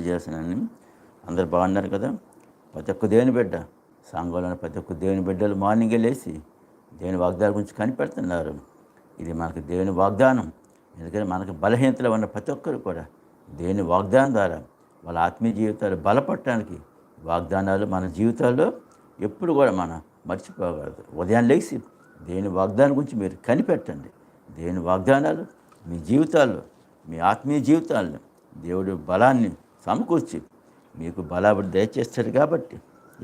తెలియజేస్తున్నాను అందరు బాగున్నారు కదా. ప్రతి ఒక్క దేవుని బిడ్డ సాంగంలో ప్రతి ఒక్క దేవుని బిడ్డలు మార్నింగే లేచి దేవుని వాగ్దానం గురించి కనిపెడుతున్నారు. ఇది మనకు దేవుని వాగ్దానం. ఎందుకంటే మనకు బలహీనతలో ఉన్న ప్రతి ఒక్కరు కూడా దేవుని వాగ్దానం ద్వారా వాళ్ళ ఆత్మీయ జీవితాలు బలపడటానికి వాగ్దానాలు మన జీవితాల్లో ఎప్పుడు కూడా మనం మర్చిపోకూడదు. ఉదయం లేచి దేవుని వాగ్దానం గురించి మీరు కనిపెట్టండి. దేవుని వాగ్దానాలు మీ జీవితాల్లో మీ ఆత్మీయ జీవితాల్లో దేవుడు బలాన్ని సమకూర్చి మీకు బలాబడి దయచేస్తారు కాబట్టి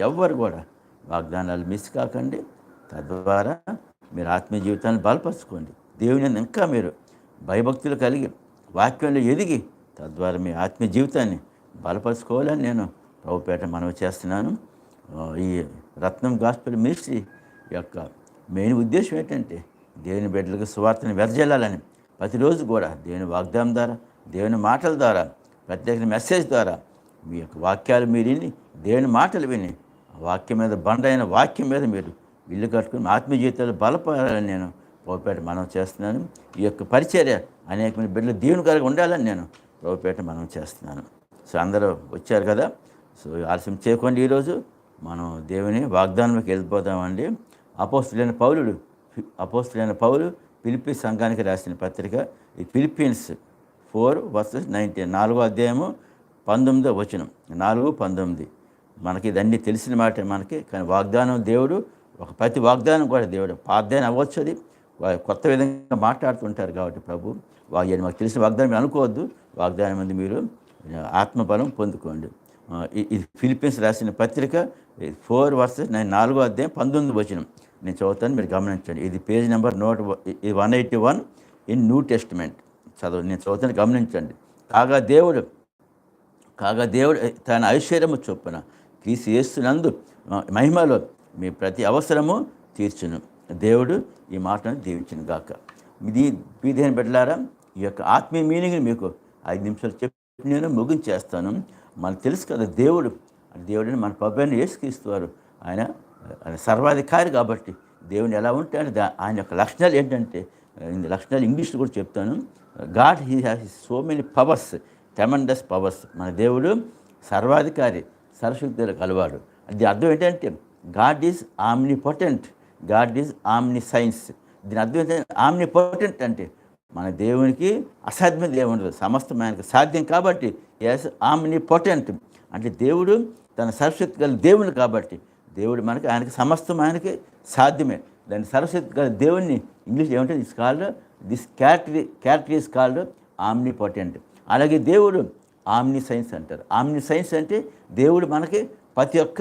ఎవ్వరు కూడా వాగ్దానాలు మిస్ కాకండి. తద్వారా మీరు ఆత్మీయ జీవితాన్ని బలపరచుకోండి. దేవుని ఇంకా మీరు భయభక్తులు కలిగి వాక్యంలో ఎదిగి తద్వారా మీ ఆత్మీయ జీవితాన్ని బలపరచుకోవాలని నేను ప్రభుపేట మనవి చేస్తున్నాను. ఈ రత్నం గాస్పల్ మినిస్ట్రీ యొక్క మెయిన్ ఉద్దేశం ఏంటంటే దేవుని బిడ్డలకు సువార్తను వెదజల్లాలని ప్రతిరోజు కూడా దేవుని వాగ్దానం ద్వారా దేవుని మాటల ద్వారా ప్రత్యేక మెసేజ్ ద్వారా మీ యొక్క వాక్యాలు మీరు విని దేవుని మాటలు విని వాక్యం మీద బండైన వాక్యం మీద మీరు ఇల్లు కట్టుకుని ఆత్మీయ జీవితాలు బలపడాలని నేను ప్రభుపేట మనం చేస్తున్నాను. ఈ యొక్క పరిచర్య అనేకమైన బిడ్డలు దేవుని కలిగి ఉండాలని నేను ప్రభుపేట మనం చేస్తున్నాను. సో అందరూ వచ్చారు కదా? సో ఆలస్యం చేయకండి ఈరోజు. మనం దేవుని వాగ్దానంలోకి వెళ్ళిపోదామండి. అపోస్తులైన పౌలుడు అపోస్తులైన పౌలు పిలిపి సంఘానికి రాసిన పత్రిక ఈ ఫిలిప్పీన్స్ ఫోర్ వర్సెస్ నైన్టీన్. నాలుగో అధ్యాయము పంతొమ్మిదో వచనం. నాలుగు పంతొమ్మిది. మనకి ఇదన్నీ తెలిసిన మాట మనకి కానీ వాగ్దానం దేవుడు ఒక ప్రతి వాగ్దానం కూడా దేవుడు. పార్థాన్ని అవ్వచ్చు అది. కొత్త విధంగా మాట్లాడుతుంటారు కాబట్టి ప్రభు వాగ్దానం మాకు తెలిసిన వాగ్దానం మీరు అనుకోవద్దు. వాగ్దానం మంది మీరు ఆత్మబలం పొందుకోండి. ఇది ఫిలిపీన్స్ రాసిన పత్రిక ఫోర్ వర్సెస్ నేను నాలుగో అధ్యాయం పంతొమ్మిది వచనం. నేను చదువుతాను మీరు గమనించండి. ఇది పేజ్ నెంబర్ నోట్ ఇది one eighty one in New Testament. చదువు నేను చదువుతాను గమనించండి. కాగా దేవుడు కాగా దేవుడు తన ఐశ్వర్యము చొప్పున క్రీస్తు చేస్తున్నందు మహిమలో మీ ప్రతి అవసరము తీర్చును. దేవుడు ఈ మాటను దీవించను గాక. ఇది బీదేని బిడ్డలారా ఈ యొక్క ఆత్మీయ మీనింగ్ని మీకు ఐదు నిమిషాలు చెప్పి నేను ముగించేస్తాను. మనకు తెలుసు కదా దేవుడు దేవుడిని మన పబ్బైన వేసుకిస్తున్నారు ఆయన ఆయన సర్వాధికారి కాబట్టి దేవుని ఎలా ఉంటే అంటే దా- ఆయన యొక్క లక్షణాలు ఏంటంటే ఈ లక్షణాలు ఇంగ్లీష్లో కూడా చెప్తాను God he has so many powers టెమండస్ powers మన దేవుడు సర్వాధికారి సరస్వతి కలవాడు. అది అర్థం ఏంటంటే God is omnipotent God is omniscience దీని అర్థం ఏంటంటే ఆమ్ని పొటెంట్ అంటే మన దేవునికి అసాధ్యం దేవుడు సమస్తం ఆయనకు సాధ్యం కాబట్టి ఎస్ ఆమ్ని పొటెంట్ అంటే దేవుడు తన సరస్వతి గల దేవుడు కాబట్టి దేవుడు మనకి ఆయనకి సమస్తం ఆయనకి సాధ్యమే. దాని సరస్వతి దేవుణ్ణి ఇంగ్లీష్ ఏమంటే this called this character character is called omnipotent అలాగే దేవుడు ఆమ్ని సైన్స్ అంటారు. ఆమ్ని సైన్స్ అంటే దేవుడు మనకి ప్రతి ఒక్క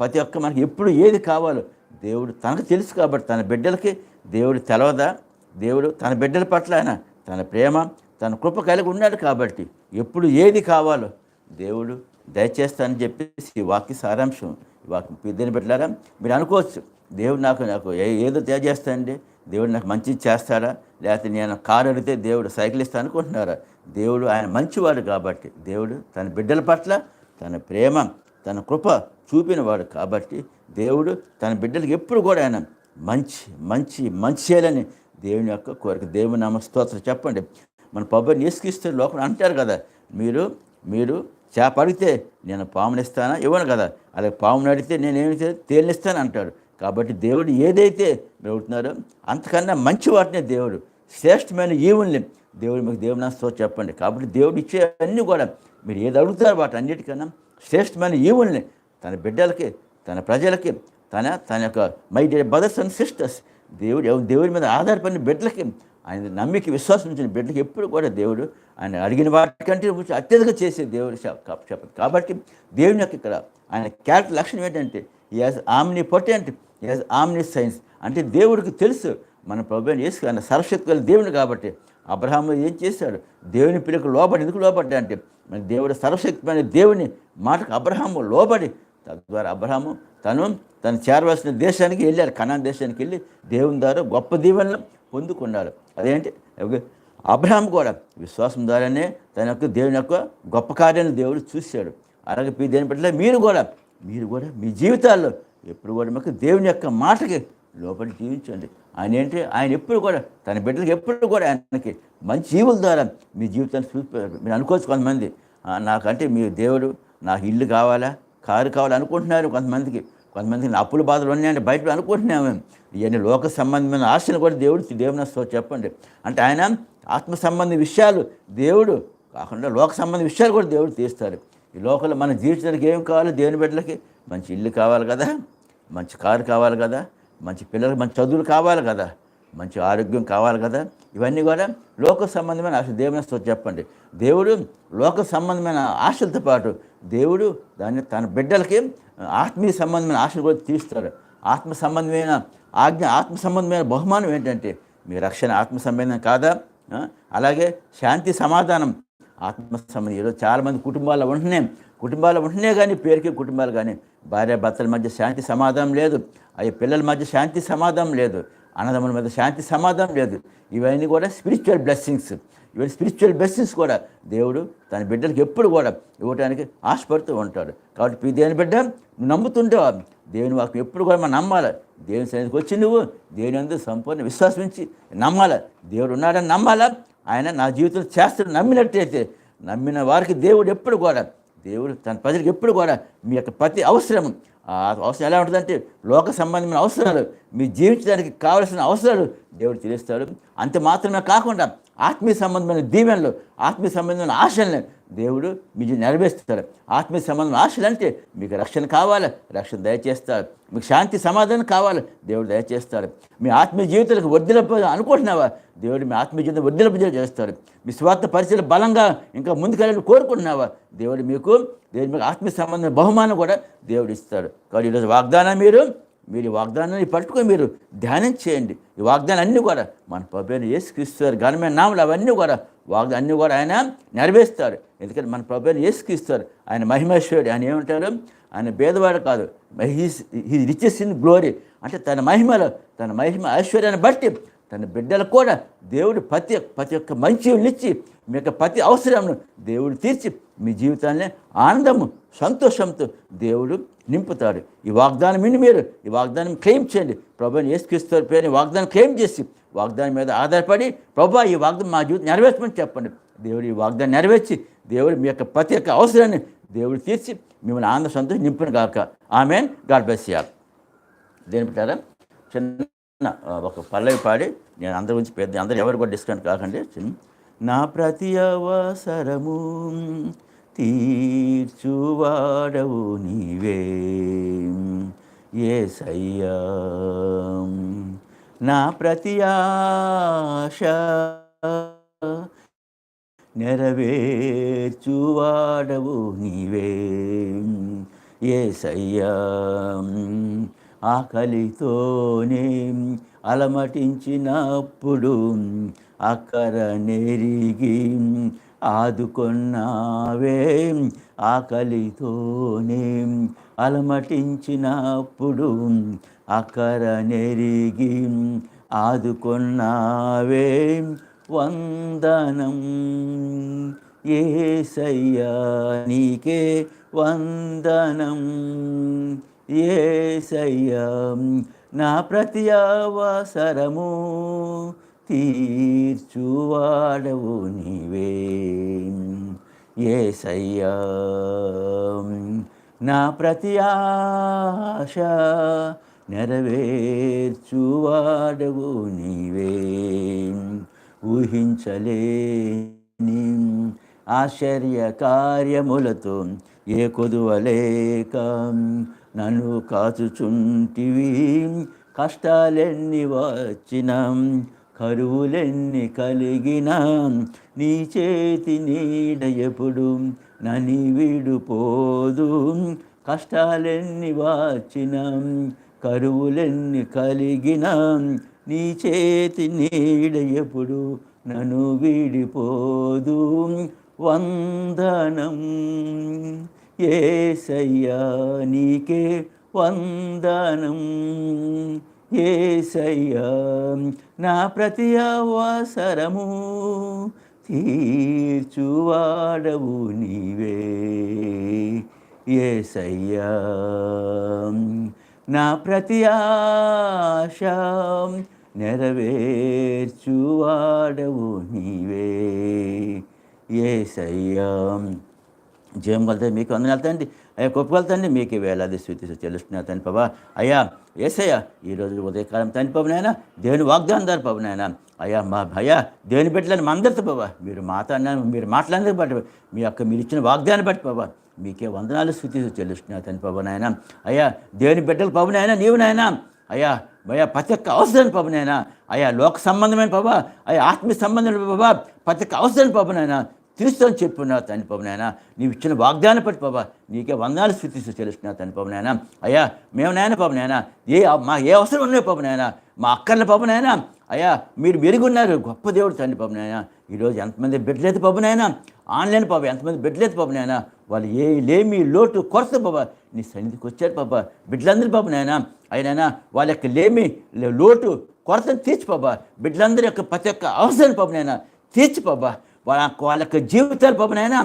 ప్రతి ఒక్క మనకి ఎప్పుడు ఏది కావాలో దేవుడు తనకు తెలుసు కాబట్టి తన బిడ్డలకి దేవుడు తెలవదా? దేవుడు తన బిడ్డల పట్ల ఆయన తన ప్రేమ తన కృప కలిగి ఉన్నాడు కాబట్టి ఎప్పుడు ఏది కావాలో దేవుడు దయచేస్తానని చెప్పేసి వాక్య సారాంశం వాకి పెద్దని పెట్టారా మీరు అనుకోవచ్చు. దేవుడు నాకు నాకు ఏ- ఏదో తెలియజేస్తానండి దేవుడు నాకు మంచి చేస్తాడా? లేకపోతే నేను కారు అడిగితే దేవుడు సైకిల్ ఇస్తా అనుకుంటున్నారా? దేవుడు ఆయన మంచివాడు కాబట్టి దేవుడు తన బిడ్డల పట్ల తన ప్రేమ తన కృప చూపినవాడు కాబట్టి దేవుడు తన బిడ్డలకు ఎప్పుడు కూడా ఆయన మంచి మంచి మంచి చేయాలని దేవుని యొక్క కోరిక. దేవుని నామ స్తోత్రం చెప్పండి. మన పబ్బని ఇసుకిస్తే లోపల అంటారు కదా మీరు మీరు చేప అడిగితే నేను పామునిస్తానా ఇవ్వను కదా. అలాగే పాముని అడిగితే నేను తేలినిస్తాను అంటాడు. కాబట్టి దేవుడు ఏదైతే మీరు అడుగుతున్నారో అంతకన్నా మంచి వాటినే దేవుడు. శ్రేష్టమైన ఈవుల్ని దేవుడు మీకు దేవుని నామముతో చెప్పండి. కాబట్టి దేవుడు ఇచ్చే అన్నీ కూడా మీరు ఏది అడుగుతారో వాటి అన్నిటికన్నా శ్రేష్టమైన ఈవుల్ని తన బిడ్డలకి తన ప్రజలకి తన తన యొక్క my dear brothers and sisters దేవుడు దేవుడి మీద ఆధారపడిన బిడ్డలకి ఆయన నమ్మిక విశ్వాసం ఉంచిన బిడ్డకి ఎప్పుడు కూడా దేవుడు ఆయన అడిగిన వాటికంటే కొంచెం అత్యధిక చేసే దేవుడు చెప్పదు కాబట్టి దేవుని యొక్క ఇక్కడ ఆయన క్యారెక్టర్ లక్షణం ఏంటంటే as omnipotent as omniscience అంటే దేవుడికి తెలుసు మన ప్రభుత్వం యేసు ఆయన సరస్వతి గల దేవుని కాబట్టి అబ్రహాము ఏం చేశాడు? దేవుని పిల్లకు లోబడి ఎందుకు లోబడ్డా అంటే మన దేవుడు సర్వశక్తిమైన దేవుని మాటకు అబ్రహాము లోబడి తద్వారా అబ్రహాము తను తను చేరవలసిన దేశానికి వెళ్ళారు కణా దేశానికి వెళ్ళి దేవుని ద్వారా గొప్ప దీవెనలు పొందుకున్నాడు. అదేంటి? అబ్రహాం కూడా విశ్వాసం ద్వారానే తన యొక్క దేవుని యొక్క గొప్ప కార్యాన్ని దేవుడు చూశాడు. అలాగే దేని పట్ల? మీరు కూడా మీరు కూడా మీ జీవితాల్లో ఎప్పుడు కూడా మీకు దేవుని యొక్క మాటకి లోపలి జీవించండి. ఆయన ఏంటి? ఆయన ఎప్పుడు కూడా తన బిడ్డలకు ఎప్పుడు కూడా ఆయనకి మంచి జీవుల ద్వారా మీ జీవితాన్ని చూపిస్తారు మీరు అనుకోవచ్చు కొంతమంది. నాకంటే మీ దేవుడు నాకు ఇల్లు కావాలా కారు కావాలి అనుకుంటున్నారు కొంతమందికి. కొంతమందికి అప్పుల బాధలు ఉన్నాయంటే బయట అనుకుంటున్నాము ఇవన్నీ లోక సంబంధమైన ఆశలు కూడా దేవుడు దేవుని తో చెప్పండి. అంటే ఆయన ఆత్మ సంబంధ విషయాలు దేవుడు కాకుండా లోక సంబంధ విషయాలు కూడా దేవుడు తీస్తారు ఈ లోకంలో మన జీవితానికి ఏం కావాలి? దేవుని బిడ్డలకి మంచి ఇల్లు కావాలి కదా మంచి కారు కావాలి కదా మంచి పిల్లలకు మంచి చదువులు కావాలి కదా మంచి ఆరోగ్యం కావాలి కదా ఇవన్నీ కూడా లోక సంబంధమైన ఆశ దేవుని చెప్పండి. దేవుడు లోక సంబంధమైన ఆశలతో పాటు దేవుడు దాన్ని తన బిడ్డలకి ఆత్మీయ సంబంధమైన ఆశలు కూడా తీస్తారు ఆత్మ సంబంధమైన ఆజ్ఞ ఆత్మ సంబంధమైన బహుమానం ఏంటంటే మీ రక్షణ ఆత్మ సంబంధం కాదా? అలాగే శాంతి సమాధానం ఆత్మ సంబంధం. ఈరోజు చాలామంది కుటుంబాల్లో ఉంటున్నాయి కుటుంబాలు ఉంటున్నాయి కానీ పేరుకి కుటుంబాలు కానీ భార్య భర్తల మధ్య శాంతి సమాధానం లేదు. అవి పిల్లల మధ్య శాంతి సమాధానం లేదు. అన్నదమ్ముల మధ్య శాంతి సమాధానం లేదు. ఇవన్నీ కూడా spiritual blessings even spiritual blessings కూడా. దేవుడు తన బిడ్డలకు ఎప్పుడు కూడా ఇవ్వడానికి ఆశపడుతూ ఉంటాడు. కాబట్టి దేని బిడ్డ నువ్వు నమ్ముతుంటావు దేవుని వాక్యం ఎప్పుడు కూడా మనం నమ్మాలి. దేవుని సన్నిధికి వచ్చి నువ్వు దేవుని అందరూ సంపూర్ణ విశ్వాసం ఉంచి నమ్మాలి. దేవుడు ఉన్నాడని నమ్మాలా? ఆయన నా జీవితంలో చేస్తాడు నమ్మినట్టయితే నమ్మిన వారికి దేవుడు ఎప్పుడు కూడా దేవుడు తన ప్రజలకు ఎప్పుడు కూడా మీ యొక్క ప్రతి అవసరం ఆ అవసరం ఎలా ఉంటుందంటే లోక సంబంధమైన అవసరాలు మీ జీవించడానికి కావలసిన అవసరాలు దేవుడు తీరుస్తాడు అంత మాత్రమే కాకుండా ఆత్మీయ సంబంధమైన దీవెనలు ఆత్మీయ సంబంధమైన ఆశల్ని దేవుడు మీకు నెరవేరుస్తాడు. ఆత్మీయ సంబంధమైన ఆశలు అంటే మీకు రక్షణ కావాలి రక్షణ దయచేస్తాడు. మీకు శాంతి సమాధానం కావాలి దేవుడు దయచేస్తాడు. మీ ఆత్మీయ జీవితాలకు వద్దులప అనుకుంటున్నావా? దేవుడు మీ ఆత్మీయ జీవితం వద్దులప చేస్తారు మీ స్వార్థ పరిస్థితులు బలంగా ఇంకా ముందుకెళ్ళాలని కోరుకుంటున్నావా? దేవుడు మీకు దేవుడు మీకు ఆత్మీయ సంబంధమైన బహుమానం కూడా దేవుడు ఇస్తాడు. కాబట్టి ఈరోజు వాగ్దానం మీరు మీరు ఈ వాగ్దానాన్ని పట్టుకొని మీరు ధ్యానం చేయండి. ఈ వాగ్దానం అన్నీ కూడా మన ప్రభుత్వం యేసుక్రీస్తారు ఘనమైన నామలు అవన్నీ కూడా వాగ్దానం అన్నీ కూడా ఆయన నెరవేరుస్తారు. ఎందుకంటే మన ప్రభుత్వం ఏసుకిస్తారు ఆయన మహిమేశ్వరుడు ఆయన ఏమంటారు? ఆయన భేదవాడు కాదు. He riches in glory. అంటే తన మహిమలో తన మహిమ ఐశ్వర్యాన్ని బట్టి తన బిడ్డలకు కూడా దేవుడు ప్రతి ప్రతి ఒక్క మంచి ఇచ్చి మీ యొక్క ప్రతి అవసరంను దేవుడు తీర్చి మీ జీవితాన్ని ఆనందము సంతోషంతో దేవుడు నింపుతాడు. ఈ వాగ్దానం విని మీరు ఈ వాగ్దానం క్లెయిమ్ చేయండి. ప్రభుని ఏసుక్రీస్తు పేరుని వాగ్దానం క్లెయిమ్ చేసి వాగ్దానం మీద ఆధారపడి ప్రభు ఈ వాగ్దానం మా జీవితం నెరవేర్చమని చెప్పండి. దేవుడు ఈ వాగ్దానం నెరవేర్చి దేవుడు మీ యొక్క ప్రతి ఒక్క అవసరాన్ని దేవుడు తీర్చి మిమ్మల్ని ఆనంద సంతోషం నింపును గాక. ఆమెన్. గాడ్ బ్లెస్ చేయాలి దేని పెట్టారా చిన్న ఒక పల్లవి పాడి నేను అందరి గురించి పెద్ద అందరూ ఎవరు కూడా డిస్కౌంట్ కాకండి. చిన్న నా ప్రతి అవసరము తీర్చువాడవు నీవే. ఏసయ్యా నా ప్రతి ఆశ నెరవేర్చువాడవు నీవే. ఏసయ్యా ఆకలితోనే అలమటించినప్పుడు అక్కర నెరిగి ఆదుకొన్నావే ఆకలితోనే అలమటించినప్పుడు అక్కర నెరిగి ఆదుకొన్నావే వందనం ఏసయ్యా నీకే వందనం ఏసయ్యా నా ప్రతి అవసరము తీర్చువాడవు నీవే. ఏసయ్యా నా ప్రతి ఆశ నెరవేర్చువాడవు నీవే. ఊహించలేని ఆశ్చర్య కార్యములతో ఏ కొదువలేక నన్ను కాచుచుంటివి. కష్టాలెన్ని వచ్చిన కరువులెన్ని కలిగినా నీ చేతి నీడ ఎప్పుడు నని విడుపోదు. కష్టాలెన్ని వాచిన కరువులెన్ని కలిగిన నీ చేతి నీడ ఎప్పుడు నన్ను విడిపోదు. వందనం ఏసయ్యా నీకే వందనం. ఏసయ్యా నా ప్రతి అవసరము తీర్చువాడవు నీవే. ఏసయ్యా నా ప్రతి ఆశ నెరవేర్చువాడవు నీవే. ఏసయ్యా జయం కలుగుతుంది. మీకు అందరం వెళ్తాయండి అయ్యా కొప్పుకెళ్తాండి మీకు వేలాది స్థితి చెల్లిస్తున్నా తండ్రి బాబా అయ్యా ఏసయ్యా ఈ రోజు ఉదయకాలం తండ్రి పవనైనా దేవుని వాగ్దానం దారి పవనైనా అయ్యా మా భయ దేవుని బిడ్డలని మందరితో బాబా మీరు మాట్లాడిన మీరు మాట్లాడిన బట్టి మీ యొక్క మీరు ఇచ్చిన వాగ్దాన్ని బట్టి బాబా మీకే వందనాలు స్థుతి చెల్లిస్తున్నా తండ్రి పవనైనా అయ్యా దేవుని బిడ్డలు పవనైనా నీవు నాయనా. అయ్యా అయ్యా ప్రతి ఒక్క అవసరం పవనైనా అయ్యా లోక సంబంధమైన బాబా అయ్యా ఆత్మీయ సంబంధమైన బాబా ప్రతి ఒక్క అవసరం పవనైనా తీరుస్తాను చెప్పున్నా తండ్రి పవనైనా నీవు ఇచ్చిన వాగ్దానం పట్టి బాబా నీకే వందాలు స్థితిస్తూ తెలుస్తున్నా తండ్రి పవనైనా అయ్యా మేము నాయన పవనైనా ఏ మా ఏ అవసరం ఉన్నాయి పవనైనా మా అక్కర్ల పవనైనా అయ్యా మీరు మెరుగున్నారు గొప్ప దేవుడు తండ్రి పవనైనా ఈరోజు ఎంతమంది బిడ్డలేదు పవనైనా ఆన్లైన్ పాప ఎంతమంది బిడ్డలేదు నాయన. వాళ్ళు ఏ లేమి లోటు కొరత బాబా నీ సన్నిధికి వచ్చారు పాప బిడ్డలందరూ పాప నాయన. అయినా వాళ్ళ యొక్క లేమి లోటు కొరతను తీర్చి పాపా బిడ్డలందరి యొక్క ప్రతి ఒక్క అవసరం పాపనైనా తీర్చి పాపా వాళ్ళ వాళ్ళ జీవితాలు పాపనైనా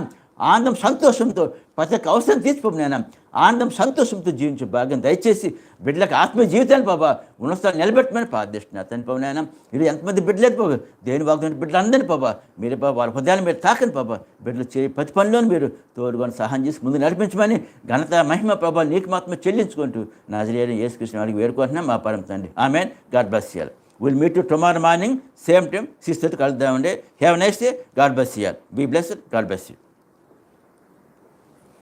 ఆనందం సంతోషంతో ప్రతి ఒక్క అవసరం తీర్చిపోయినా ఆనందం సంతోషంతో జీవించే భాగ్యం దయచేసి బిడ్డలకు ఆత్మీయ జీవితాన్ని బాబా ఉన్నతాలు నిలబెట్టమని ప్రార్థిస్తున్నా. అతని పవనైనా ఇది ఎంతమంది బిడ్డలేదు బాబా దేని వాగ్దాన్ని బిడ్డలు అందరినీ బాబా మీరు బాబా వాళ్ళ హృదయాన్ని మీరు తాకండి బాబా బిడ్డలు చే ప్రతి పనిలోని మీరు తోడుకొని సహాయం చేసి ముందు నడిపించమని ఘనత మహిమ ప్రభా నీకు మాత్రమే చెల్లించుకుంటూ నాజరేని ఏసుకృష్ణ వాడికి వేడుకుంటున్నాం. మా పరం తండ్రి. ఆమెన్. గాడ్ బ్లెస్ చేయాలి will meet you tomorrow morning same time six thirty కలుద్దామండి have nice day God bless you be bless God bless you